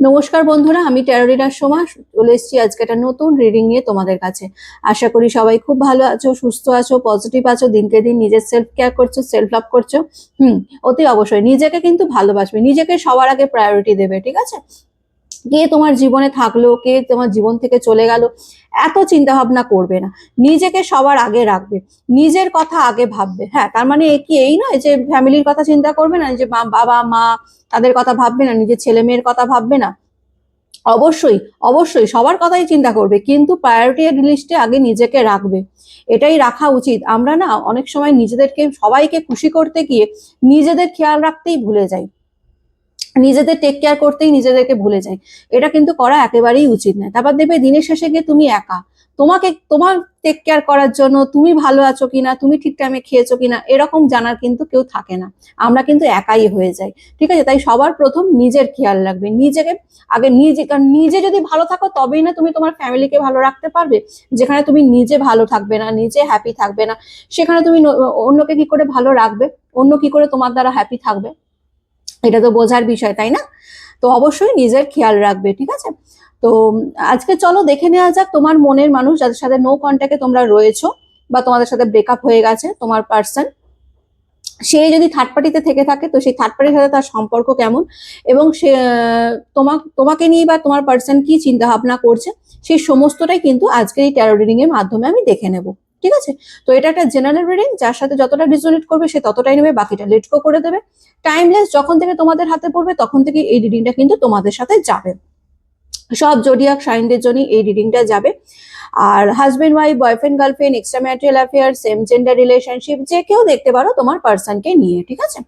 নমস্কার বন্ধুরা, আমি টেরোরিনার সোমা, চলে এসেছি আজকে একটা নতুন রিডিং নিয়ে তোমাদের কাছে। আশা করি সবাই খুব ভালো আছো, সুস্থ আছো পজিটিভ আছো, দিনকে দিন নিজের সেলফ কেয়ার করছ সেলফ লাভ করছ। হুম, অতি অবশ্যই নিজেকে কিন্তু ভালোবাসবে, নিজেকে সবার আগে প্রায়োরিটি দেবে, ঠিক আছে? কে তোমার জীবনে থাকল, কে তোমার জীবন থেকে চলে গেল, এত চিন্তা ভাবনা করবে না। নিজেকে সবার আগে রাখবে। নিজের কথা আগে ভাববে। হ্যাঁ তার মানে কি, এই নয় যে ফ্যামিলির কথা চিন্তা করবে না, যে বাবা, মা তাদের কথা ভাববে না, নিজের ছেলে মেয়ের কথা ভাববে না। অবশ্যই অবশ্যই সবার কথাই চিন্তা করবে, কিন্তু প্রায়োরিটি লিস্টে আগে নিজেকে রাখবে। এটাই রাখা উচিত। আমরা না অনেক সময় নিজেদেরকে, সবাইকে খুশি করতে গিয়ে নিজেদের খেয়াল রাখতেই ভুলে যাই। নিজেদের টেক কেয়ার করতেই নিজেদেরকে ভুলে যাই এটা কিন্তু করা একেবারেই উচিত নয়। তারপর দেখবে দিনের শেষে গিয়ে তুমি একা। তোমাকে, তোমার টেক কেয়ার করার জন্য তুমি ভালো আছো কিনা, তুমি ঠিক টাইমে খেয়েছো কিনা, এরকম জানার কিন্তু কেউ থাকে না। আমরা কিন্তু একাই হয়ে যাই। ঠিক আছে? তাই সবার প্রথম নিজের খেয়াল রাখবে। নিজেকে, আগে নিজে, কারণ নিজে যদি ভালো থাকো, তবেই না তুমি তোমার ফ্যামিলিকে ভালো রাখতে পারবে। যেখানে তুমি নিজে ভালো থাকবে না, নিজে হ্যাপি থাকবে না, সেখানে তুমি অন্যকে কি করে ভালো রাখবে? অন্য কি করে তোমার দ্বারা হ্যাপি থাকবে? এটা তো বোঝার বিষয়, তাই না? তো অবশ্যই নিজের খেয়াল রাখবে, ঠিক আছে? তো আজকে চলো দেখে নেওয়া যাক তোমার মনের মানুষ যাদের সাথে নো কন্ট্যাক্টে তোমরা রয়েছো বা তোমাদের সাথে ব্রেকআপ হয়ে গেছে, তোমার পার্সন সে যদি থার্ড পার্টিতে থেকে থাকে, তো সেই থার্ড পার্টির সাথে তার সম্পর্ক কেমন? এবং সে, তোমাক, তোমাকে নিয়ে বা তোমার পার্সন কি চিন্তা ভাবনা করছে, সেই সমস্তটাই কিন্তু আজকের এই ট্যারো রিডিং এর মাধ্যমে আমি দেখে নেব। ঠিক আছে? তো এটা একটা জেনারেল রিডিং যার সাথে যতটা রিজোনেট করবে সে ততটাই নেবে, বাকিটা লেট গো করে দেবে। টাইমলেস যখন থেকে তোমাদের হাতে পড়বে, তখন থেকে এই রিডিংটা কিন্তু তোমাদের সাথে যাবে। সব জোডিয়াক সাইনদের জন্য এই রিডিংটা যাবে। আর husband wife boyfriend girlfriend extra marital affair same gender relationship যে কেউ দেখতে পারো তোমার পার্সনকে নিয়ে, ঠিক আছে?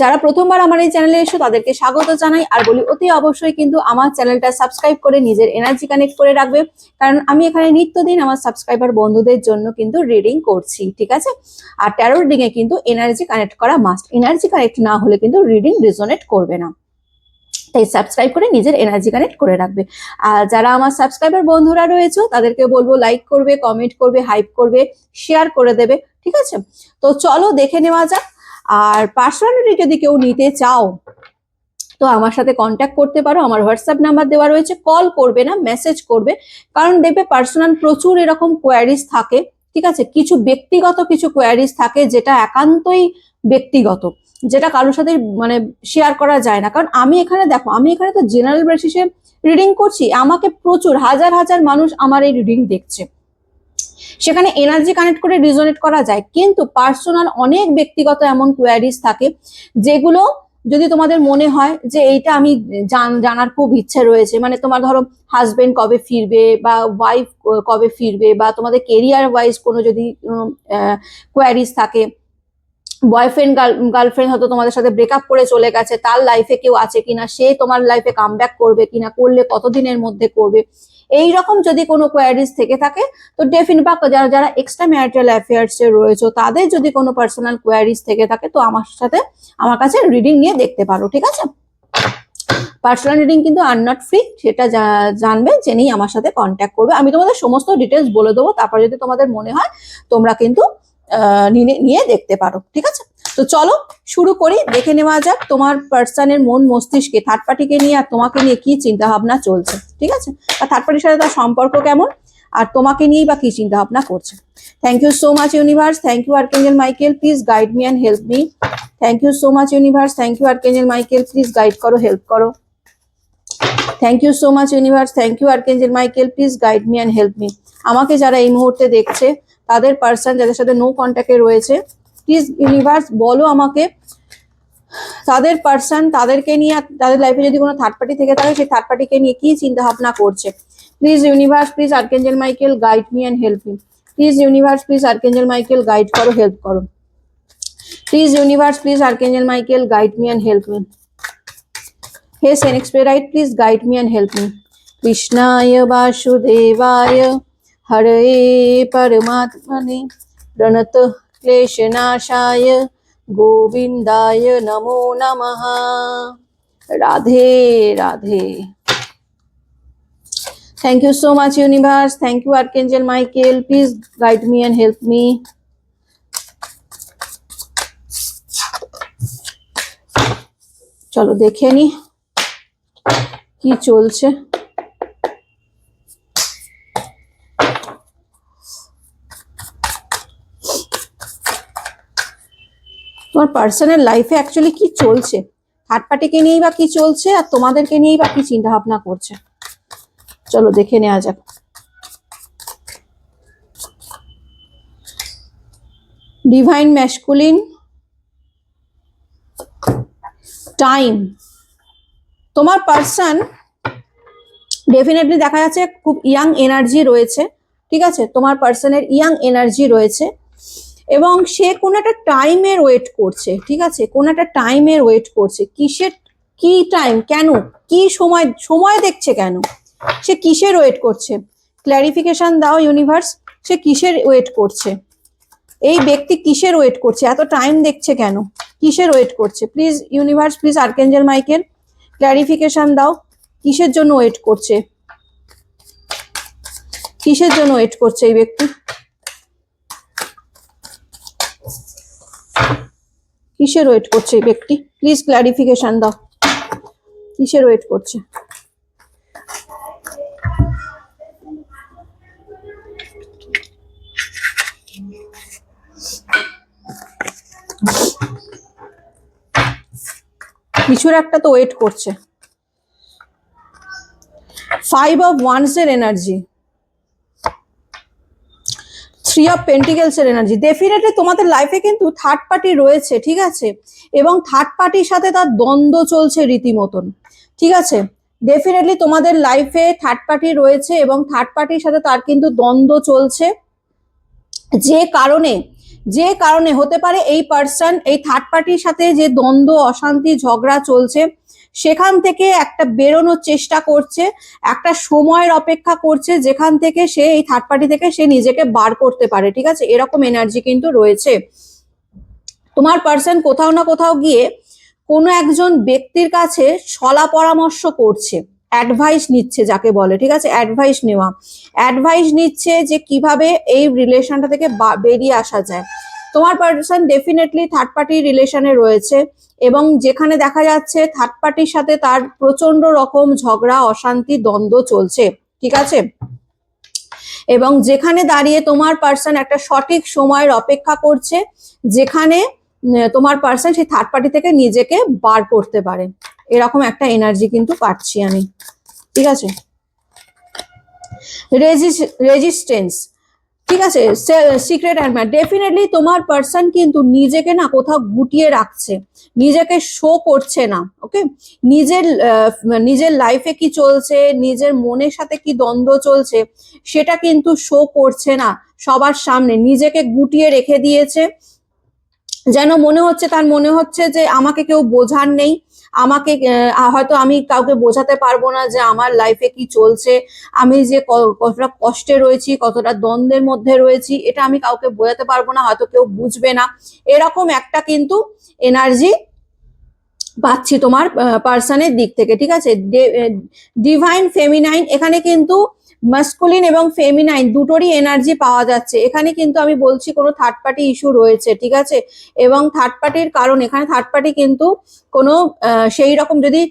যারা প্রথমবার আমার এই চ্যানেলে এসো, তাদেরকে স্বাগত জানাই। আর বলি, অতি অবশ্যই কিন্তু আমার চ্যানেলটা সাবস্ক্রাইব করে নিজের এনার্জি কানেক্ট করে রাখবে। কারণ আমি এখানে নিত্যদিন আমার সাবস্ক্রাইবার বন্ধুদের জন্য কিন্তু রিডিং করছি, ঠিক আছে? আর ট্যারো রিডিং এ কিন্তু এনার্জি কানেক্ট করা মাস্ট এনার্জি কানেক্ট না হলে কিন্তু রিডিং রিজোনেট করবে না। তাই সাবস্ক্রাইব করে নিজের এনার্জি কানেক্ট করে রাখবে। আর যারা আমার সাবস্ক্রাইবার বন্ধুরা রয়েছে, তাদেরকে বলব লাইক করবে কমেন্ট করবে হাইপ করবে শেয়ার করে দেবে, ঠিক আছে? তো চলো দেখে নেওয়া যাক। আর পার্সোনালিটি যদি কেউ নিতে চাও, তো আমার সাথে কন্ট্যাক্ট করতে পারো। আমার হোয়াটসঅ্যাপ নাম্বার দেওয়া রয়েছে। কল করবে না মেসেজ করবে। কারণ দেখবে পার্সোনাল প্রচুর এরকম কোয়ারিজ থাকে, ঠিক আছে? কিছু ব্যক্তিগত কিছু কোয়ারিজ থাকে যেটা একান্তই ব্যক্তিগত, যেটা কারোর সাথে মানে শেয়ার করা যায় না। কারণ আমি এখানে দেখো, আমি এখানে তো জেনারেল বেসিসে রিডিং করছি। আমাকে প্রচুর, হাজার হাজার মানুষ আমার এই রিডিং দেখছে। সেখানে এনার্জি কানেক্ট করে রিজোনেট করা যায়। কিন্তু পার্সোনাল অনেক ব্যক্তিগত এমন কোয়ারিজ থাকে, যেগুলো যদি তোমাদের মনে হয় যে এইটা আমি জানার খুব ইচ্ছে রয়েছে মানে তোমার ধরো হাজবেন্ড কবে ফিরবে বা ওয়াইফ কবে ফিরবে বা তোমাদের কেরিয়ার ওয়াইজ কোনো যদি কোয়ারিজ থাকে বয়ফ্রেন্ড গার্লফ্রেন্ড হয়তো তোমাদের সাথে ব্রেকআপ করে চলে গেছে, তার লাইফে কেউ আছে কিনা, সে তোমার লাইফে কাম করবে কিনা, করলে কতদিনের মধ্যে করবে এই রকম যদি কোনো কোয়ারিজ থেকে থাকে, তো ডেফিনেট বা যারা যারা এক্সট্রা ম্যারিটাল অ্যাফেয়ার্স এ রয়েছে, তাদের যদি কোনো পার্সোনাল কোয়ারিজ থেকে থাকে, তো আমার সাথে আমার কাছে রিডিং নিয়ে দেখতে পারো, ঠিক আছে? পার্সোনাল রিডিং কিন্তু আর নট ফ্রি সেটা জানবে, জেনেই আমার সাথে কন্ট্যাক্ট করবে। আমি তোমাদের সমস্ত ডিটেলস বলে দেবো, তারপর যদি তোমাদের মনে হয়, তোমরা কিন্তু নিয়ে দেখতে পারো, ঠিক আছে? তো চলো শুরু করি, দেখে নেওয়া যাক তোমার পার্সনের মন মস্তিষ্কে থার্ড পার্টিকে নিয়ে আর তোমাকে নিয়ে কি চিন্তা ভাবনা চলছে, ঠিক আছে? আর থার্ড পার্টির সাথে তার সম্পর্ক কেমন? আর তোমাকে নিয়েই বা কি চিন্তা ভাবনা করছে? Thank you so much universe thank you archangel Michael please guide me and help me thank you so much universe thank you archangel Michael please guide করো হেল্প করো। Thank you so much universe thank you archangel Michael please guide me and help me আমাকে যারা এই মুহূর্তে দেখছে, তাদের person যাদের সাথে নো কন্ট্যাক্টে রয়েছে প্লিজ ইউনিভার্স, বলো আমাকে। তাদের পার্সন তাদেরকে নিয়ে আর তাদের লাইফে যদি কোনো থার্ড পার্টি থেকে থাকে, সেই থার্ড পার্টিকে নিয়ে কি চিন্তা ভাবনা করছে? Please universe please archangel Michael guide me and help me please universe please archangel Michael guide করো হেল্প করো। Please universe please archangel Michael guide me and help me hey সেনেক্সপেরাইট please guide me and help me কৃষ্ণায় বাসুদেবায় হরে পরমাত্মনে প্রণত ক্লেশনাশায় গোবিন্দায় নমো নমঃ Radhe Radhe thank you so much universe thank you archangel Michael please guide me and help me চলো দেখে নি কি চলছে। তোমার পার্সোনাল লাইফে অ্যাকচুয়ালি কি চলছে? থার্ড পার্টিকে নিয়েই বা কি চলছে আর তোমাদেরকে নিয়েই বা কি চিন্তা ভাবনা করছে? চলো দেখে নেওয়া যাক। ডিভাইন ম্যাসকুলিন টাইম তোমার পার্সন ডেফিনেটলি দেখা যাচ্ছে খুব ইয়াং এনার্জি রয়েছে, ঠিক আছে? তোমার পার্সনের ইয়াং এনার্জি রয়েছে। এবং সে কোনো একটা টাইমের ওয়েট করছে, ঠিক আছে? কোনো একটা টাইমের ওয়েট করছে। কিসের, কি টাইম কেন? কি সময় সময় দেখছে কেন? সে কিসের ওয়েট করছে? ক্ল্যারিফিকেশন দাও ইউনিভার্স সে কিসের ওয়েট করছে? এই ব্যক্তি কিসের ওয়েট করছে? এত টাইম দেখছে কেন? কিসের ওয়েট করছে? Please universe please archangel Michael clarification দাও। কিসের জন্য ওয়েট করছে? কিসের জন্য ওয়েট করছে এই ব্যক্তি? কিসের ওয়েট করছে এই ব্যক্তি? প্লিজ ক্ল্যারিফিকেশন দাও। কিসের ওয়েট করছে? কিছুর একটা তো ওয়েট করছে। ফাইভ অফ ওয়ান্স এর এনার্জি থ্রি অফ পেন্টিকেলস এর এনার্জি ডেফিনেটলি তোমাদের লাইফে কিন্তু থার্ড পার্টি রয়েছে, ঠিক আছে? এবং থার্ড পার্টির সাথে তার দ্বন্দ্ব চলছে রীতিমতন, ঠিক আছে? ডেফিনেটলি তোমাদের লাইফে থার্ড পার্টি রয়েছে এবং থার্ড পার্টির সাথে তার কিন্তু দ্বন্দ্ব চলছে। যে কারণে যে কারণে হতে পারে এই পার্সন এই থার্ড পার্টির সাথে যে দ্বন্দ্ব, অশান্তি, ঝগড়া চলছে সেখান থেকে একটা বেরোনোর চেষ্টা করছে, একটা সময়ের অপেক্ষা করছে যেখান থেকে সে, এই থার্ড পার্টি থেকে সে নিজেকে বার করতে পারে, ঠিক আছে? এরকম এনার্জি কিন্তু রয়েছে। তোমার পার্সন কোথাও না কোথাও গিয়ে কোনো একজন ব্যক্তির কাছে সলা পরামর্শ করছে অ্যাডভাইস নিচ্ছে যাকে বলে, ঠিক আছে? অ্যাডভাইস নেওয়া। অ্যাডভাইস নিচ্ছে যে কীভাবে এই রিলেশনটা থেকে বেরিয়ে আসা যায়। তোমার পার্সন ডেফিনেটলি থার্ড পার্টি রিলেশনে রয়েছে এবং যেখানে দেখা যাচ্ছে থার্ড পার্টির সাথে তার প্রচণ্ড রকম ঝগড়া, অশান্তি, দ্বন্দ্ব চলছে, ঠিক আছে? এবং যেখানে দাঁড়িয়ে তোমার পার্সন একটা সঠিক সময়ের অপেক্ষা করছে, যেখানে তোমার পার্সন সেই থার্ড পার্টি থেকে নিজেকে বার করতে পারে। এরকম একটা এনার্জি কিন্তু পাচ্ছি আমি, ঠিক আছে? রেজিস্টেন্স ঠিক আছে? সিক্রেট অ্যাডমায়ার ডেফিনেটলি তোমার পার্সন কিন্তু নিজেকে না কোথাও গুটিয়ে রাখছে। নিজেকে শো করছে না ওকে নিজের নিজের লাইফে কি চলছে? নিজের মনের সাথে কি দ্বন্দ্ব চলছে? সেটা কিন্তু শো করছে না সবার সামনে। নিজেকে গুটিয়ে রেখে দিয়েছে। যেন মনে হচ্ছে, তার মনে হচ্ছে যে আমাকে কেউ বোঝার নেই। আমাকে হয়তো আমি কাউকে বোঝাতে পারব না যে আমার লাইফে কি চলছে, আমি যে কতটা কষ্টে রয়েছি, কতটা দ্বন্দ্বের মধ্যে রয়েছি, এটা আমি কাউকে বোঝাতে পারব না, হয়তো কেউ বুঝবে না। এরকম একটা কিন্তু এনার্জি পাচ্ছি তোমার পার্সনের দিক থেকে, ঠিক আছে? ডিভাইন ফেমিনাইন এখানে কিন্তু মাস্কুলিন এবং ফেমিনাইন দুটোরই এনার্জি পাওয়া যাচ্ছে। এখানে কিন্তু আমি বলছি কোনো থার্ড পার্টি ইস্যু রয়েছে, ঠিক আছে? এবং থার্ড পার্টির কারণ, এখানে থার্ড পার্টি কিন্তু কোনো সেই রকম যদি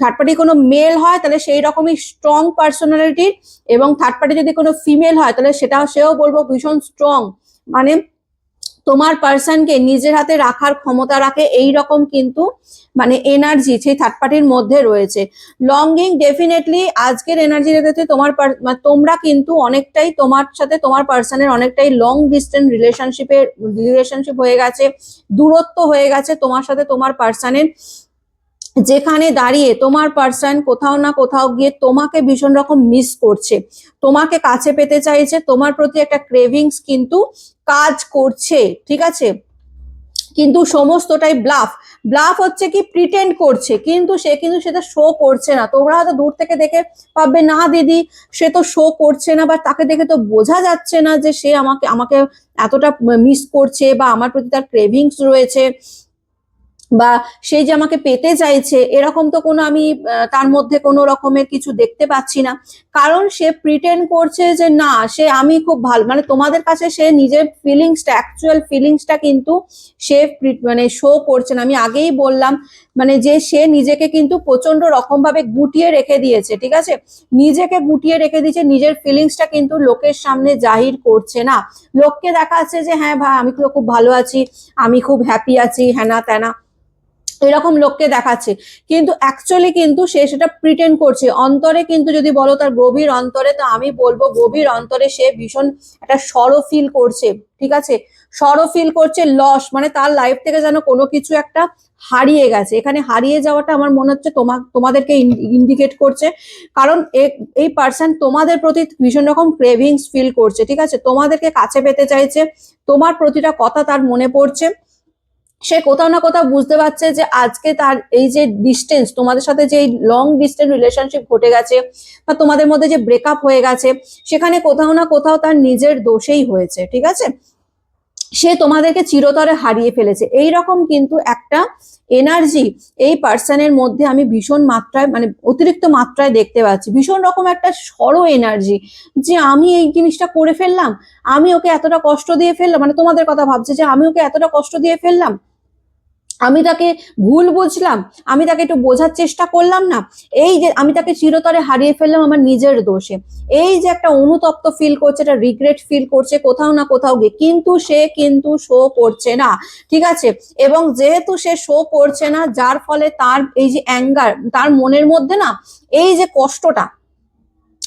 থার্ড পার্টি কোনো মেল হয়, তাহলে সেই রকমই স্ট্রং পার্সোনালিটির এবং থার্ড পার্টি যদি কোনো ফিমেল হয়, তাহলে সেটা, সেও বলব ভীষণ স্ট্রং মানে তোমার পার্সনকে নিজের হাতে রাখার ক্ষমতা রাখে, এই রকম কিন্তু মানে এনার্জি সেই থার্ড পার্টির মধ্যে রয়েছে। লঙ্গিং ডেফিনেটলি আজকের এনার্জি রেখেছে তোমার মানে তোমরা কিন্তু অনেকটাই তোমার সাথে তোমার পার্সনের অনেকটাই লং ডিস্টেন্স রিলেশনশিপের রিলেশনশিপ হয়ে গেছে, দূরত্ব হয়ে গেছে তোমার সাথে তোমার পার্সনের যেখানে দাঁড়িয়ে তোমার পার্সন কোথাও না কোথাও গিয়ে তোমাকে ভীষণ রকম মিস করছে। তোমাকে কাছে পেতে চাইছে, তোমার প্রতি একটা ক্রেভিংস কিন্তু কাজ করছে, ঠিক আছে? কিন্তু সমস্তটাই ব্লাফ ব্লাফ হচ্ছে কি প্রিটেন্ড করছে, কিন্তু সে কিন্তু সেটা শো করছে না। তোমরা হয়তো দূর থেকে দেখে পাবে না, দিদি, সে তো শো করছে না। বা তাকে দেখে তো বোঝা যাচ্ছে না যে সে আমাকে আমাকে এতটা মিস করছে বা আমার প্রতি তার ক্রেভিংস রয়েছে। বা সে যে আমাকে পেতে চাইছে, এরকম তো কোনো আমি তার মধ্যে কোনো রকমের কিছু দেখতে পাচ্ছি না। কারণ সে প্রিটেন্ড করছে যে না, সে আমি খুব ভালো মানে তোমাদের কাছে সে নিজের ফিলিংসটা অ্যাকচুয়াল ফিলিংসটা কিন্তু সে মানে শো করছে না। আমি আগেই বললাম মানে যে সে নিজেকে কিন্তু প্রচণ্ড রকম ভাবে গুটিয়ে রেখে দিয়েছে, ঠিক আছে? নিজেকে গুটিয়ে রেখে দিয়েছে, নিজের ফিলিংসটা কিন্তু লোকের সামনে জাহির করছে না। লোককে দেখাচ্ছে যে হ্যাঁ ভাই, আমি তো খুব ভালো আছি, আমি খুব হ্যাপি আছি হ্যানা ত্যানা এরকম লোককে দেখাচ্ছে। কিন্তু অ্যাকচুয়ালি কিন্তু সে সেটা প্রিটেন্ড করছে। অন্তরে কিন্তু যদি বলো তার গভীর অন্তরে, তো আমি বলব গভীর অন্তরে সে ভীষণ একটা সরো ফিল করছে, ঠিক আছে? সরো ফিল করছে লস মানে তার লাইফ থেকে যেন কোনো কিছু একটা হারিয়ে গেছে। এখানে হারিয়ে যাওয়াটা আমার মনে হচ্ছে তোমা তোমাদেরকে ইন্ডিকেট করছে। কারণ এই পার্সন তোমাদের প্রতি ভীষণ রকম ক্রেভিংস ফিল করছে, ঠিক আছে? তোমাদেরকে কাছে পেতে চাইছে, তোমার প্রতিটা কথা তার মনে পড়ছে। সে কোথাও না কোথাও বুঝতে পারছে যে আজকে তার এই যে ডিস্টেন্স তোমাদের সাথে যে লং ডিস্টেন্স রিলেশনশিপ ঘটে গেছে বা তোমাদের মধ্যে যে ব্রেকআপ হয়ে গেছে, সেখানে কোথাও না কোথাও তার নিজের দোষেই হয়েছে, ঠিক আছে? সে তোমাদেরকে চিরতরে হারিয়ে ফেলেছে। এই রকম কিন্তু একটা এনার্জি এই পার্সনের মধ্যে আমি ভীষণ মাত্রায় মানে অতিরিক্ত মাত্রায় দেখতে পাচ্ছি। ভীষণ রকম একটা সরো এনার্জি যে আমি এই জিনিসটা করে ফেললাম, আমি ওকে এতটা কষ্ট দিয়ে ফেললাম মানে তোমাদের কথা ভাবছে যে আমি ওকে এতটা কষ্ট দিয়ে ফেললাম আমি তাকে ভুল বুঝলাম, আমি তাকে একটু বোঝার চেষ্টা করলাম না, এই যে আমি তাকে চিরতরে হারিয়ে ফেললাম আমার নিজের দোষে। এই যে একটা অনুতপ্ত ফিল করছে, একটা রিগ্রেট ফিল করছে, কোথাও না কোথাও গিয়ে, কিন্তু সে কিন্তু শো করছে না, ঠিক আছে? এবং যেহেতু সে শো করছে না, যার ফলে তার এই যে অ্যাঙ্গার তার মনের মধ্যে না, এই যে কষ্টটা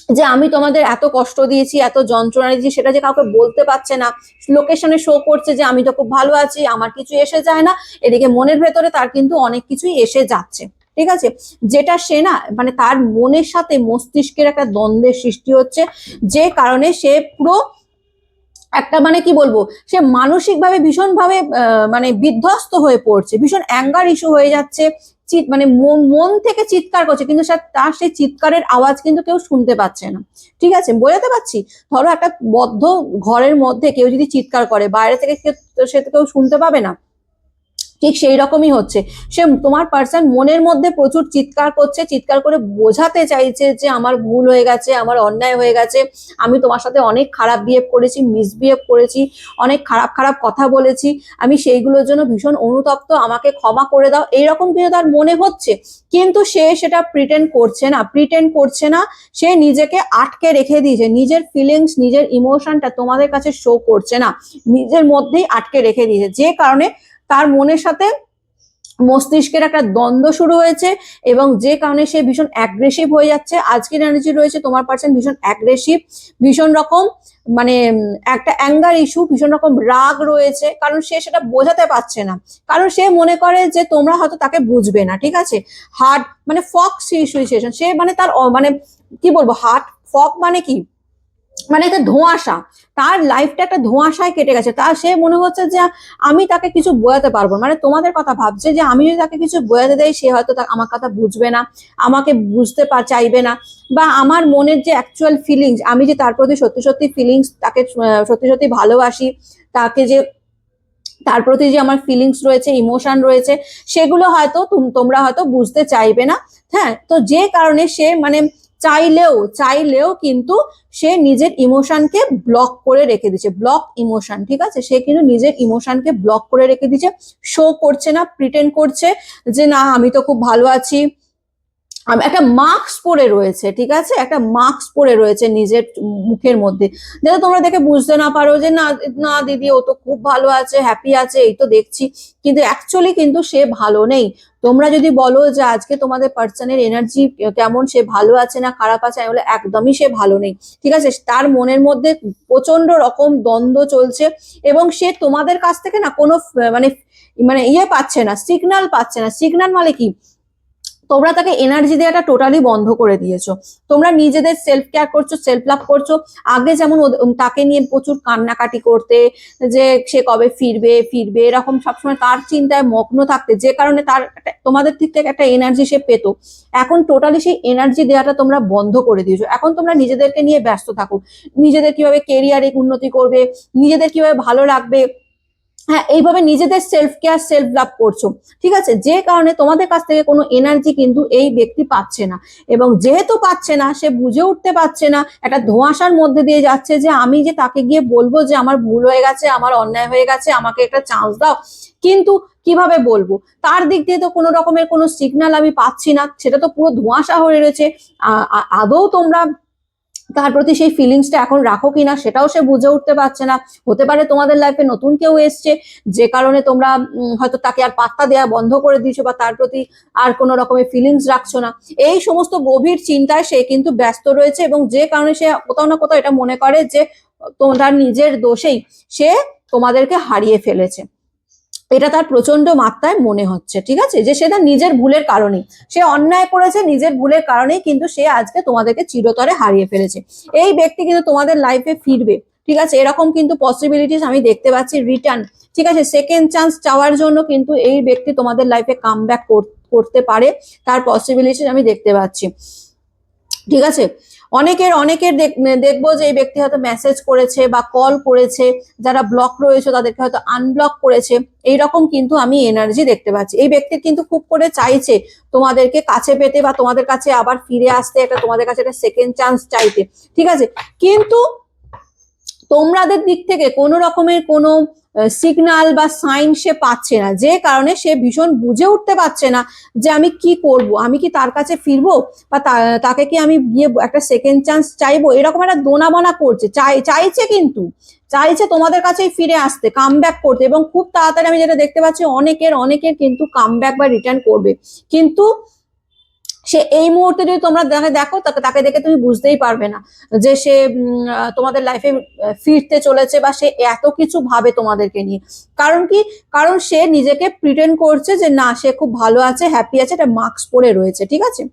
যে আমি তোমাদের এত কষ্ট দিয়েছি, এত যন্ত্রণা দিয়েছি, সেটা যে কাউকে বলতে পারছে না। লোকেশনে শো করছে যে আমি তো খুব ভালো আছি, আমার কিছু এসে যায় না। এদিকে মনের ভেতরে তার কিন্তু অনেক কিছুই এসে যাচ্ছে, ঠিক আছে? যেটা সে না মানে তার মনের সাথে মস্তিষ্কের একটা দ্বন্দ্বের সৃষ্টি হচ্ছে, যে কারণে সে পুরো একটা মানে কি বলব, সে মানসিকভাবে ভীষণভাবে মানে বিধ্বস্ত হয়ে পড়ছে, ভীষণ অ্যাঙ্গার ইস্যু হয়ে যাচ্ছে চিৎ মানে মন মন থেকে চিৎকার করছে, কিন্তু তার সেই চিৎকারের আওয়াজ কিন্তু কেউ শুনতে পাচ্ছে না। ঠিক আছে? বোঝাতে পারছি? ধরো একটা বদ্ধ ঘরের মধ্যে কেউ যদি চিৎকার করে, বাইরে থেকে সে কেউ শুনতে পাবে না। ঠিক সেই রকমই হচ্ছে। সে তোমার পার্সন মনের মধ্যে প্রচুর চিৎকার করছে, চিৎকার করে বোঝাতে চাইছে যে আমার ভুল হয়ে গেছে, আমার অন্যায় হয়ে গেছে, আমি তোমার সাথে অনেক খারাপ বিহেভ করেছি মিসবিহেভ করেছি, অনেক খারাপ খারাপ কথা বলেছি, আমি সেইগুলোর জন্য ভীষণ অনুতপ্ত, আমাকে ক্ষমা করে দাও, এইরকম কিন্তু তার মনে হচ্ছে। কিন্তু সে সেটা প্রিটেন্ড করছে না প্রিটেন্ড করছে না, সে নিজেকে আটকে রেখে দিয়েছে, নিজের ফিলিংস নিজের ইমোশনটা তোমাদের কাছে শো করছে না, নিজের মধ্যেই আটকে রেখে দিয়েছে, যে কারণে তার মনের সাথে মস্তিষ্কের একটা দ্বন্দ্ব শুরু হয়েছে এবং যে কারণে সে ভীষণ অ্যাগ্রেসিভ হয়ে যাচ্ছে। আজকের এনার্জি রয়েছে, তোমার পার্সন ভীষণ অ্যাগ্রেসিভ ভীষণ রকম মানে একটা অ্যাঙ্গার ইস্যু ভীষণ রকম রাগ রয়েছে, কারণ সে সেটা বোঝাতে পারছে না। কারণ সে মনে করে যে তোমরা হয়তো তাকে বুঝবে না, ঠিক আছে? হার্ট মানে ফক সিচুয়েশন সে মানে তার মানে কি বলব? হার্ট ফক মানে কি? মানে একটা ধোঁয়াশা। তার লাইফটা একটা ধোঁয়াশায় কেটে গেছে। তার সে মনে হচ্ছে যে, আমি তাকে কিছু বোঝাতে পারব। মানে তোমাদের কথা ভাবছে যে, আমি যদি তাকে কিছু বোঝাতে দেয় সে হয়তো আমার কথা বুঝবে না, আমাকে বুঝতে চাইবে না। বা আমার মনের যে অ্যাকচুয়াল ফিলিংস আমি যে তার প্রতি সত্যি সত্যি ফিলিংস তাকে সত্যি সত্যি ভালোবাসি, তাকে যে, তার প্রতি যে আমার ফিলিংস রয়েছে ইমোশন রয়েছে, সেগুলো হয়তো তুম- তোমরা হয়তো বুঝতে চাইবে না। হ্যাঁ তো যে কারণে সে মানে চাইলেও চাইলেও কিন্তু সে নিজের ইমোশনকে ব্লক করে রেখে দিচ্ছে, ব্লক ইমোশন, ঠিক আছে? সে কিন্তু নিজের ইমোশনকে ব্লক করে রেখে দিচ্ছে শো করছে না প্রিটেন্ড করছে যে, না, আমি তো খুব ভালো আছি। একটা মাস্ক পরে রয়েছে, ঠিক আছে? একটা মাস্ক পরে রয়েছে নিজের মুখের মধ্যে। যাতে তোমরা দেখে বুঝতে না পারো যে, না না, দিদি, ও তো খুব ভালো আছে হ্যাপি আছে, এই তো দেখছি। কিন্তু অ্যাকচুয়ালি কিন্তু সে ভালো নেই। তোমরা যদি বলো যে, আজকে তোমাদের পার্সনের এনার্জি কেমন, সে ভালো আছে না খারাপ আছে? আমি বলে, একদমই সে ভালো নেই। ঠিক আছে? তার মনের মধ্যে প্রচণ্ড রকম দ্বন্দ্ব চলছে এবং সে তোমাদের কাছ থেকে না কোনো মানে মানে ইয়ে পাচ্ছে না সিগনাল পাচ্ছে না। সিগনাল মানে কি? তোমরা তাকে এনার্জি দেওয়াটা টোটালি বন্ধ করে দিয়েছ। তোমরা নিজেদের সেলফ কেয়ার করছ সেলফ লাভ করছ। আগে যেমন তাকে নিয়ে প্রচুর কান্নাকাটি করতে, যে সে কবে ফিরবে ফিরবে, এরকম সবসময় তার চিন্তায় মগ্ন থাকতে, যে কারণে তার তোমাদের থেকে একটা এনার্জি সে পেত। এখন টোটালি সেই এনার্জি দেওয়াটা তোমরা বন্ধ করে দিয়েছ। এখন তোমরা নিজেদেরকে নিয়ে ব্যস্ত থাকো। নিজেদের কীভাবে কেরিয়ারে উন্নতি করবে, নিজেদের কীভাবে ভালো রাখবে হ্যাঁ এইভাবে নিজেদের সেলফ কেয়ার সেলফ লাভ করছ। ঠিক আছে? যে কারণে তোমাদের কাছ থেকে কোনো এনার্জি কিন্তু এই ব্যক্তি পাচ্ছে না। এবং যেহেতু পাচ্ছে না, সে বুঝে উঠতে পারছে না, একটা ধোঁয়াশার মধ্যে দিয়ে যাচ্ছে যে আমি যে তাকে গিয়ে বলব যে আমার ভুল হয়ে গেছে, আমার অন্যায় হয়ে গেছে, আমাকে একটা চান্স দাও, কিন্তু কীভাবে বলব? তার দিক দিয়ে তো কোনো রকমের কোনো সিগন্যাল আমি পাচ্ছি না, সেটা তো পুরো ধোঁয়াশা হয়ে রয়েছে। আদৌ তোমরা তার প্রতি সেই ফিলিংসটা এখন রাখো কিনা সেটাও সে বুঝে উঠতে পারছে না। হতে পারে তোমাদের লাইফে নতুন কেউ এসছে, যে কারণে তোমরা হয়তো তাকে আর পাত্তা দেওয়া বন্ধ করে দিয়েছ বা তার প্রতি আর কোনো রকমের ফিলিংস রাখছো না। এই সমস্ত গভীর চিন্তায় সে কিন্তু ব্যস্ত রয়েছে এবং যে কারণে সে কোথাও না কোথাও এটা মনে করে যে তোমার নিজের দোষেই সে তোমাদেরকে হারিয়ে ফেলেছে। এটা তার প্রচণ্ড মাত্রায় মনে হচ্ছে, ঠিক আছে? যে সে তার নিজের ভুলের কারণেই। সে অন্যায় করেছে নিজের ভুলের কারণেই কিন্তু সে আজকে তোমাদেরকে চিরতরে হারিয়ে ফেলেছে। এই ব্যক্তি কিন্তু তোমাদের লাইফে ফিরবে, ঠিক আছে? এরকম কিন্তু পসিবিলিটিস আমি দেখতে পাচ্ছি রিটার্ন ঠিক আছে? সেকেন্ড চান্স চাওয়ার জন্য কিন্তু এই ব্যক্তি তোমাদের লাইফে কাম করতে পারে। তার পসিবিলিটিস আমি দেখতে পাচ্ছি, ঠিক আছে? অনেকের অনেকের দেখ- দেখব যে এই ব্যক্তি হয়তো মেসেজ করেছে বা কল করেছে, যারা ব্লক রয়েছে তাদেরকে হয়তো আনব্লক করেছে। এই রকম কিন্তু আমি এনার্জি দেখতে পাচ্ছি। এই ব্যক্তির কিন্তু খুব করে চাইছে তোমাদেরকে কাছে পেতে বা তোমাদের কাছে আবার ফিরে আসতে, একটা তোমাদের কাছে একটা সেকেন্ড চান্স চাইতে। ঠিক আছে? কিন্তু, তোমাদের দিক থেকে কোনো রকমের কোনো সিগনাল বা সাইন সে পাচ্ছে না। যে কারণে সে ভীষণ বুঝে উঠতে পারছে না যে আমি কি করব, আমি কি তার কাছে ফিরবো বা তাকে কি আমি গিয়ে একটা সেকেন্ড চান্স চাইব? এরকম একটা দোনামনা করছে, চাই, চাইছে কিন্তু, চাইছে তোমাদের কাছেই ফিরে আসতে কাম করতে এবং খুব তাড়াতাড়ি আমি যেটা দেখতে পাচ্ছি, অনেকের অনেকের কিন্তু কাম বা রিটার্ন করবে। কিন্তু সে এই মুহূর্তে যদি তোমরা দেখো, তাকে তাকে দেখে তুমি বুঝতেই পারবে না যে সে তোমাদের লাইফে ফিরতে চলেছে বা সে এত কিছু ভাবে তোমাদেরকে নিয়ে। কারণ কি? কারণ সে নিজেকে প্রিটেন্ড করছে যে না, সে খুব ভালো আছে হ্যাপি আছে একটা মাস্ক পরে রয়েছে, ঠিক আছে?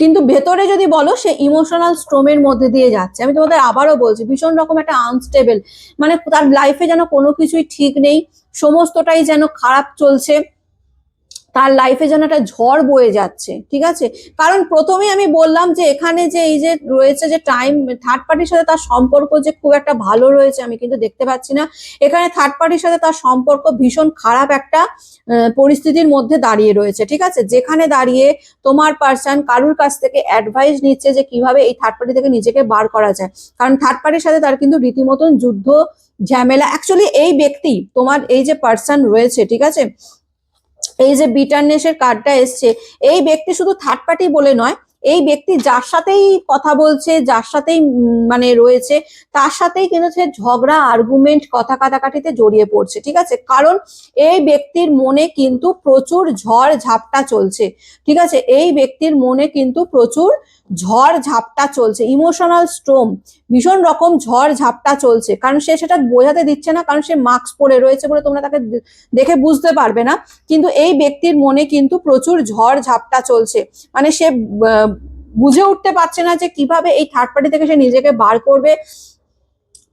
কিন্তু ভেতরে যদি বলো, সে ইমোশনাল স্ট্রোমের মধ্যে দিয়ে যাচ্ছে। আমি তোমাদের আবারও বলছি, ভীষণ রকম একটা আনস্টেবল মানে তার লাইফে যেন কোনো কিছুই ঠিক নেই, সমস্তটাই যেন খারাপ চলছে। তার লাইফে যেন একটা ঝড় বয়ে যাচ্ছে, ঠিক আছে? কারণ প্রথমে আমি বললাম যে এখানে যে এই যে রয়েছে যে টাইম থার্ড পার্টির সাথে তার সম্পর্ক যে খুব একটা ভালো রয়েছে আমি কিন্তু দেখতে পাচ্ছি না। এখানে থার্ড পার্টির সাথে তার সম্পর্ক ভীষণ খারাপ একটা পরিস্থিতির মধ্যে দাঁড়িয়ে রয়েছে, ঠিক আছে? যেখানে দাঁড়িয়ে তোমার পার্সন কারুর কাছ থেকে অ্যাডভাইস নিচ্ছে যে কীভাবে এই থার্ড পার্টি থেকে নিজেকে বার করা যায়। কারণ থার্ড পার্টির সাথে তার কিন্তু রীতিমতন যুদ্ধ ঝামেলা অ্যাকচুয়ালি এই ব্যক্তি, তোমার এই যে পার্সন রয়েছে, ঠিক আছে? এই যে বিটারনেসের কার্ডটা এসছে এই ব্যক্তি শুধু থার্ড পার্টি বলে নয় এই ব্যক্তি যার সাথেই কথা বলছে, যার সাথেই মানে রয়েছে, তার সাথেই কিন্তু সে ঝগড়া আর্গুমেন্ট কথা কাটাকাটিতে জড়িয়ে পড়ছে, ঠিক আছে? কারণ এই ব্যক্তির মনে কিন্তু প্রচুর ঝড় ঝাপটা চলছে, ঠিক আছে? এই ব্যক্তির মনে কিন্তু প্রচুর ঝড় ঝাপটা চলছে ইমোশনাল স্ট্রোম ভীষণ রকম ঝড় ঝাপটা চলছে, কারণ সে সেটা বোঝাতে দিচ্ছে না, কারণ সে মাস্ক পরে রয়েছে বলে তোমরা তাকে দেখে বুঝতে পারবে না, কিন্তু এই ব্যক্তির মনে কিন্তু প্রচুর ঝড় ঝাপটা চলছে মানে সে বুঝে উঠতে পারছে না যে কীভাবে এই থার্ড পার্টি থেকে সে নিজেকে বার করবে।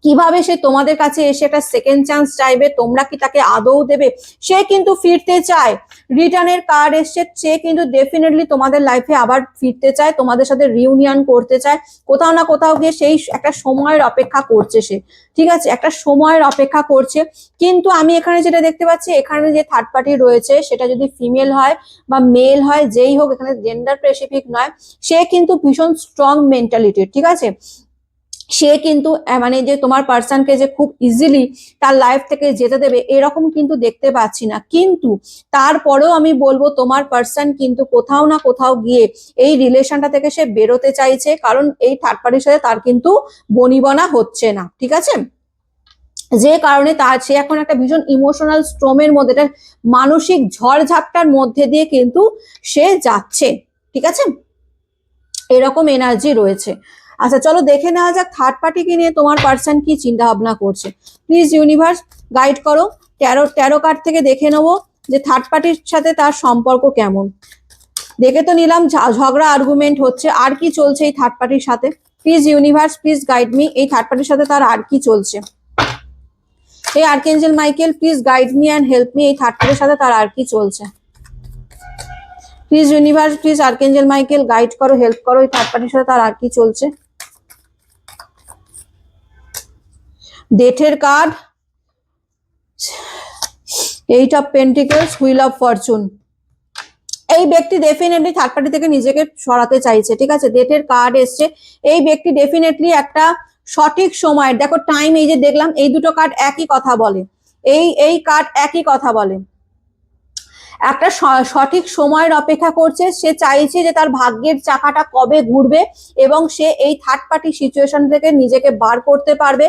কীভাবে সে তোমাদের কাছে এসে একটা সেকেন্ড চান্স চাইবে? তোমরা কি তাকে আদৌ দেবে? সে কিন্তু ফিরতে চায়। রিটার্নের কার্ড এসছে। সে কিন্তু ডেফিনেটলি তোমাদের লাইফে আবার ফিরতে চায়, তোমাদের সাথে রিউনিয়ন করতে চায়। কোথাও না কোথাও গিয়ে সেই একটা সময়ের অপেক্ষা করছে সে। ঠিক আছে? একটা সময়ের অপেক্ষা করছে। কিন্তু আমি এখানে যেটা দেখতে পাচ্ছি, এখানে যে থার্ড পার্টি রয়েছে, সেটা যদি ফিমেল হয় বা মেল হয়, যেই হোক, এখানে জেন্ডার স্পেসিফিক নয়, সে কিন্তু ভীষণ স্ট্রং মেন্টালিটির ঠিক আছে? সে কিন্তু মানে যে তোমার পার্সনকে যে খুব ইজিলি তার লাইফ থেকে যেতে দেবে, এরকম কিন্তু দেখতে পাচ্ছি না। কিন্তু তারপরেও আমি বলব, তোমার পার্সন কিন্তু কোথাও না কোথাও গিয়ে এই রিলেশনটা থেকে সে বেরোতে চাইছে, কারণ এই থার্ড পার্টির সাথে তার কিন্তু বনিবনা হচ্ছে না, ঠিক আছে? যে কারণে তার, সে এখন একটা ভীষণ ইমোশনাল স্ট্রোমের মধ্যে, একটা মানসিক ঝড়ঝাপটার মধ্যে দিয়ে কিন্তু সে যাচ্ছে, ঠিক আছে? এরকম এনার্জি রয়েছে। আচ্ছা চলো দেখে নেওয়া যাক থার্ড পার্টিকে নিয়ে তোমার পার্সন কি চিন্তা ভাবনা করছে। প্লিজ ইউনিভার্স গাইড করো। ট্যারো ট্যারো কার্ড থেকে দেখে নেব যে থার্ড পার্টির সাথে তার সম্পর্ক কেমন। দেখে তো নিলাম ঝগড়া আর্গুমেন্ট হচ্ছে। আর কি চলছে এই থার্ড পার্টির সাথে? Please universe please guide me এই থার্ড পার্টির সাথে তার আর কি চলছে? এই archangel Michael please guide me and help me এই থার্ড পার্টির সাথে তার আর কি চলছে? Please universe please archangel Michael guide করো হেল্প করো। এই থার্ড পার্টির সাথে তার আর কি চলছে? ডেটের card eight of pentacles wheel of fortune এই ব্যক্তি ডেফিনেটলি থার্ড পার্টি থেকে নিজেকে সরাতে চাইছে, ঠিক আছে? ডেটের কার্ড এসছে, এই ব্যক্তি ডেফিনেটলি একটা সঠিক সময়, দেখো টাইম এই যে দেখলাম, এই দুটো কার্ড একই কথা বলে, এই এই কার্ড একই কথা বলে। একটা সঠিক সময়ের অপেক্ষা করছে, সে চাইছে যে তার ভাগ্যের চাকাটা কবে ঘুরবে এবং সে এই থার্ড পার্টি সিচুয়েশন থেকে নিজেকে বার করতে পারবে।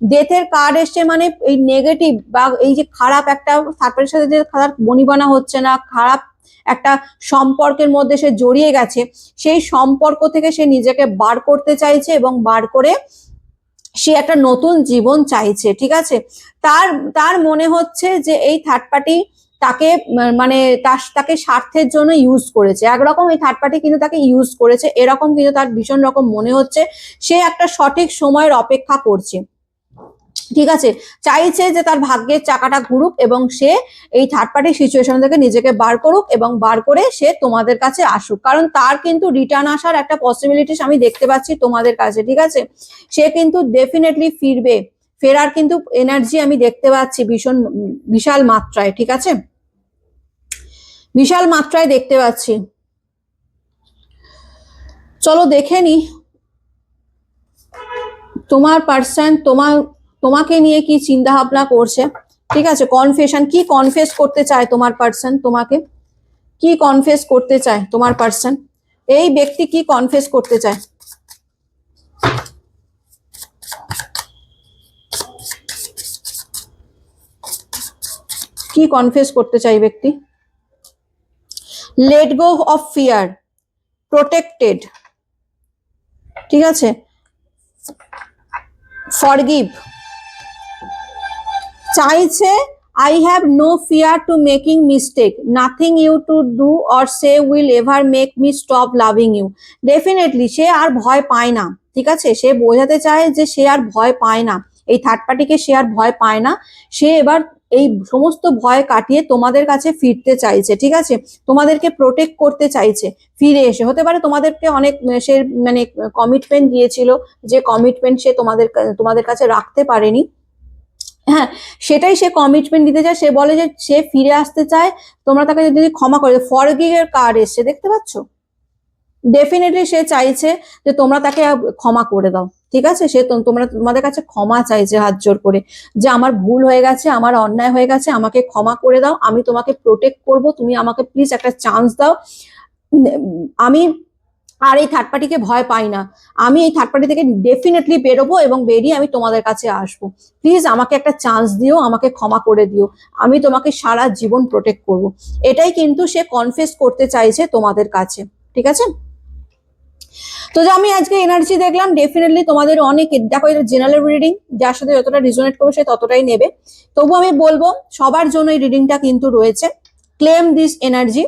ডেথের কার্ড এসছে মানে এই নেগেটিভ বা এই যে খারাপ একটা পার্টির সাথে যে খারাপ বনিবনা হচ্ছে না, খারাপ একটা সম্পর্কের মধ্যে সে জড়িয়ে গেছে, সেই সম্পর্ক থেকে সে নিজেকে বার করতে চাইছে এবং বার করে সে একটা নতুন জীবন চাইছে, ঠিক আছে? তার তার মনে হচ্ছে যে এই থার্ড পার্টি তাকে মানে তার, তাকে স্বার্থের জন্য ইউজ করেছে। একরকম এই থার্ড পার্টি কিন্তু তাকে ইউজ করেছে, এরকম কিন্তু তার ভীষণ রকম মনে হচ্ছে। সে একটা সঠিক সময়ের অপেক্ষা করছে। ঠিক আছে? চাইছে যে তার ভাগ্যের চাকাটা ঘুরুক এবং সে এই থার্ড পার্টি সিচুয়েশন থেকে নিজেকে বার করুক এবং বার করে সে তোমাদের কাছে আসুক। কারণ তার কিন্তু রিটার্ন আসার একটা পসিবিলিটিস আমি দেখতে পাচ্ছি তোমাদের কাছে, ঠিক আছে? সে কিন্তু ডেফিনেটলি ফিরবে। ফেরার কিন্তু এনার্জি আমি দেখতে পাচ্ছি ভীষণ, বিশাল মাত্রায়, ঠিক আছে? বিশাল মাত্রায় দেখতে পাচ্ছি। চলো দেখে নি। তোমার পার্সন তোমার তোমাকে নিয়ে কি চিন্তা ভাবনা করছে? ঠিক আছে কনফেশন কি কনফেস করতে চায় তোমার পার্সন তোমাকে কি কনফেস করতে চায় তোমার পার্সন এই ব্যক্তি কি কনফেস করতে চায়? কি কনফেস করতে চাই ব্যক্তি? Let go of fear protected ঠিক আছে? ফরগিভ চাইছে I have no fear to making mistake nothing you to do or say will ever make me stop loving you definitely সে আর ভয় পায় না, ঠিক আছে? সে বোঝাতে চায় যে সে আর ভয় পায় না। এই থার্ড পার্টিকে সে আর ভয় পায় না। সে এবার এই সমস্ত ভয় কাটিয়ে তোমাদের কাছে ফিরতে চাইছে, ঠিক আছে? তোমাদেরকে প্রোটেক্ট করতে চাইছে। ফিরে এসে, হতে পারে তোমাদেরকে অনেক সে মানে কমিটমেন্ট দিয়েছিল যে কমিটমেন্ট সে তোমাদের তোমাদের কাছে রাখতে পারেনি। হ্যাঁ সেটাই সে কমিটমেন্ট দিতে চায়। সে বলে যে সে ফিরে আসতে চায়, তোমরা তাকে যদি ক্ষমা করে ফরগিং ফরগিভের কার্ড এসছে, দেখতে পাচ্ছ? ডেফিনেটলি সে চাইছে যে তোমরা তাকে ক্ষমা করে দাও। ঠিক আছে? সে তোমরা তোমাদের কাছে ক্ষমা চাইছে হাত জোর করে যে আমার ভুল হয়ে গেছে, আমার অন্যায় হয়ে গেছে, আমাকে ক্ষমা করে দাও। আমি তোমাকে প্রোটেক্ট করব, তুমি আমাকে প্লিজ একটা চান্স দাও। আমি আর এই থার্ড পার্টিকে ভয় পাই না। আমি এই থার্ড পার্টি থেকে ডেফিনেটলি বেরোবো এবং বেরিয়ে আমি তোমাদের কাছে আসব। প্লিজ আমাকে একটা চান্স দিও, আমাকে ক্ষমা করে দিও। আমি তোমাকে সারা জীবন প্রোটেক্ট করব। এটাই কিন্তু সে কনফেস করতে চাইছে তোমাদের কাছে। ঠিক আছে? তো যে আমি আজকে এনার্জি দেখলাম ডেফিনেটলি তোমাদের অনেক, দেখো এটা জেনারেল রিডিং যার সাথে যতটা রিজোনেট করবে সে ততটাই নেবে। তবু আমি বলব, সবার জন্য এই রিডিংটা কিন্তু রয়েছে। ক্লেম দিস এনার্জি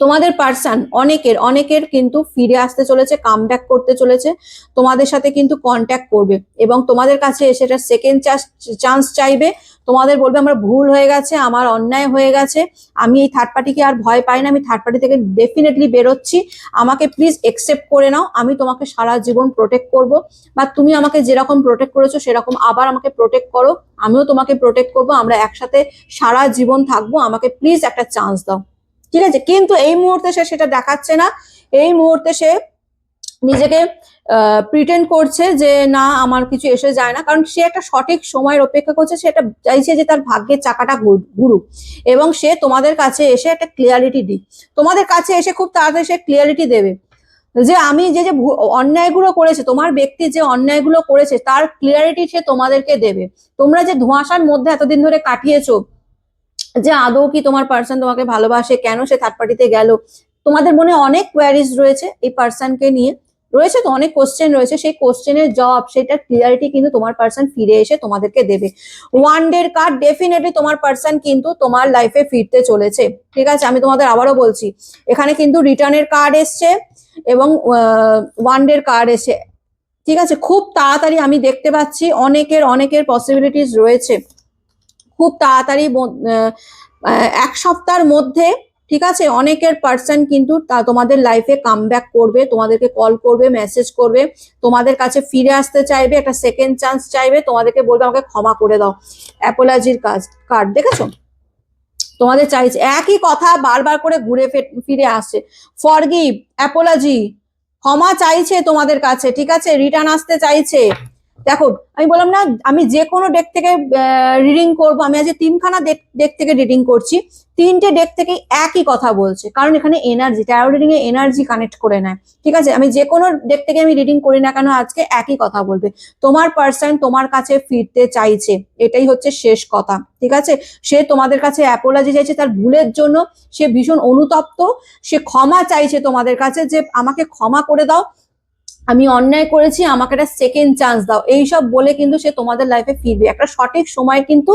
তোমাদের পার্সন অনেকের অনেকের কিন্তু ফিরে আসতে চলেছে কাম করতে চলেছে, তোমাদের সাথে কিন্তু কন্ট্যাক্ট করবে এবং তোমাদের কাছে এসে এটা সেকেন্ড চান্স চাইবে। তোমাদের বলবে, আমার ভুল হয়ে গেছে, আমার অন্যায় হয়ে গেছে, আমি এই থার্ড পার্টিকে আর ভয় পাই না, আমি থার্ড পার্টি থেকে ডেফিনেটলি বেরোচ্ছি। আমাকে প্লিজ একসেপ্ট করে নাও, আমি তোমাকে সারা জীবন প্রোটেক্ট করব। বা তুমি আমাকে যেরকম প্রোটেক্ট করেছ, সেরকম আবার আমাকে প্রোটেক্ট করো। আমিও তোমাকে প্রোটেক্ট করব, আমরা একসাথে সারা জীবন থাকব। আমাকে প্লিজ একটা চান্স দাও। ঠিক আছে? কিন্তু এই মুহূর্তে সে সেটা দেখাচ্ছে না। এই মুহূর্তে সে নিজেকে প্রিটেন্ড করছে যে না, আমার কিছু এসে যায় না। কারণ সে একটা সঠিক সময়ের অপেক্ষা করছে সেটা চাইছে যে তার ভাগ্যের চাকাটা ঘুর- ঘুরুক। এবং সে তোমাদের কাছে এসে একটা ক্লিয়ারিটি দিক। তোমাদের কাছে এসে খুব তাড়াতাড়ি সে ক্লিয়ারিটি দেবে। যে আমি যে যে অন্যায়গুলো করেছে, তোমার ব্যক্তি যে অন্যায়গুলো করেছে, তার ক্লিয়ারিটি সে তোমাদেরকে দেবে। তোমরা যে ধোঁয়াশার মধ্যে এতদিন ধরে কাটিয়েছো যে আদৌ কি তোমার পার্সন তোমাকে ভালোবাসে? কেন সে থার্ড পার্টিতে গেল? তোমাদের মনে অনেক কোয়ারিজ রয়েছে এই পার্সনকে নিয়ে। রয়েছে তো, অনেক কোশ্চেন রয়েছে। সেই কোশ্চেনের জবাব সেটার ক্লিয়ারিটি কিন্তু তোমার পার্সন ফিরে এসে তোমাদেরকে দেবে। ওয়ান ডের কার্ড ডেফিনেটলি তোমার পার্সন কিন্তু তোমার লাইফে ফিরতে চলেছে। ঠিক আছে, আমি তোমাদের আবারও বলছি, এখানে কিন্তু রিটার্নের কার্ড এসছে এবং ওয়ান ডের কার্ড এসে ঠিক আছে, খুব তাড়াতাড়ি আমি দেখতে পাচ্ছি, অনেকের অনেকের পসিবিলিটিস রয়েছে। খুব তাড়াতাড়ি এক সপ্তাহের মধ্যে, ঠিক আছে? অনেকের পার্সন কিন্তু তা- তোমাদের লাইফে কাম করবে, তোমাদেরকে কল করবে মেসেজ করবে, তোমাদের কাছে ফিরে আসতে চাইবে, একটা সেকেন্ড চান্স চাইবে, তোমাদেরকে বলবে, আমাকে ক্ষমা করে দাও। অ্যাপোলজির কাজ কার্ড দেখেছ? তোমাদের চাইছে একই কথা বারবার করে ঘুরে ফিরে আসছে। ফরগিভ অ্যাপোলজি ক্ষমা চাইছে তোমাদের কাছে, ঠিক আছে? রিটার্ন আসতে চাইছে। দেখো, আমি বললাম না, আমি যে কোনো ডেক থেকে রিডিং করব, আমি আজ তিনখানা ডেক থেকে রিডিং করছি, তিনটে ডেক থেকে একই কথা বলছে, কারণ এখানে এনার্জি ট্যারো রিডিং এ এনার্জি কানেক্ট করে নেয়, ঠিক আছে? আমি যে কোনো ডেক থেকে আমি রিডিং করি না কেন, আজকে একই কথা বলবে। তোমার পার্সন তোমার কাছে ফিরতে চাইছে, এটাই হচ্ছে শেষ কথা, ঠিক আছে? সে তোমাদের কাছে অ্যাপোলজি চাইছে, তার ভুলের জন্য সে ভীষণ অনুতপ্ত, সে ক্ষমা চাইছে তোমাদের কাছে যে আমাকে ক্ষমা করে দাও আমি অন্যায় করেছি, আমাকে একটা সেকেন্ড চান্স দাও। এইসব বলে কিন্তু সে তোমাদের লাইফে ফিরবে। একটা সঠিক সময় কিন্তু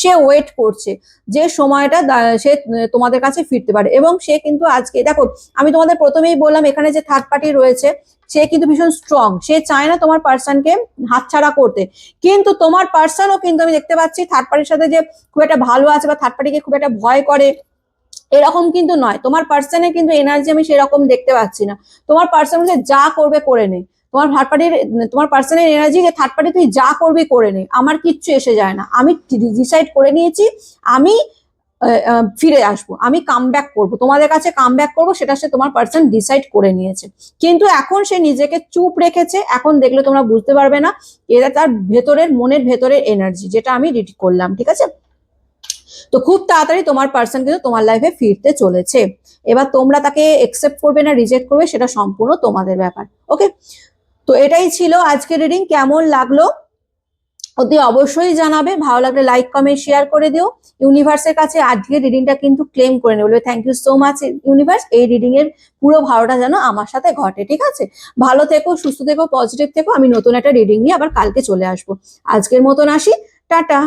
সে ওয়েট করছে, যে সময়টা সে তোমাদের কাছে ফিরতে পারে। এবং সে কিন্তু আজকে, দেখো, আমি তোমাদের প্রথমেই বললাম, এখানে যে থার্ড পার্টি রয়েছে, সে কিন্তু ভীষণ স্ট্রং সে চায় না তোমার পার্সনকে হাতছাড়া করতে। কিন্তু তোমার পার্সনও কিন্তু আমি দেখতে পাচ্ছি থার্ড পার্টির সাথে যে খুব একটা ভালো আছে বা থার্ড পার্টিকে খুব একটা ভয় করে এরকম কিন্তু নয়। তোমার পার্সনে কিন্তু এনার্জি আমি সেরকম দেখতে পাচ্ছি না। তোমার পার্সন যা করবে করে নে। তোমার থার্ড পার্টির তোমার পার্সনের এনার্জি যে থার্ড পার্টি তুই যা করবি করে নে। আমার কিচ্ছু এসে যায় না। আমি ডিসাইড করে নিয়েছি, আমি ফিরে আসব। আমি কাম ব্যাক করব। তোমাদের কাছে কাম ব্যাক করব, সেটা সে তোমার পার্সন ডিসাইড করে নিয়েছে। কিন্তু এখন সে নিজেকে চুপ রেখেছে। এখন দেখলে তোমরা বুঝতে পারবে না এটা তার ভেতরের, মনের ভেতরের এনার্জি যেটা আমি রিড করলাম। ঠিক আছে? তো খুব তাড়াতাড়ি তোমার পার্সন কিন্তু তোমার লাইফে ফিরতে চলেছে। এবার তোমরা তাকে একসেপ্ট করবে না রিজেক্ট করবে, সেটা সম্পূর্ণ তোমাদের ব্যাপার ওকে তো এটাই ছিল আজকের রিডিং কেমন লাগল? অতি অবশ্যই জানাবে, ভালো লাগলে লাইক কমেন্ট শেয়ার করে দিও। ইউনিভার্সের কাছে আজকের রিডিংটা কিন্তু ক্লেম করে নেবে thank you so much universe এই রিডিং এর পুরো ভালোটা যেন আমার সাথে ঘটে, ঠিক আছে? ভালো থেকো, সুস্থ থেকো পজিটিভ থেকো, আমি নতুন একটা রিডিং নিয়ে আবার কালকে চলে আসব। আজকের মতন আসি, টাটা!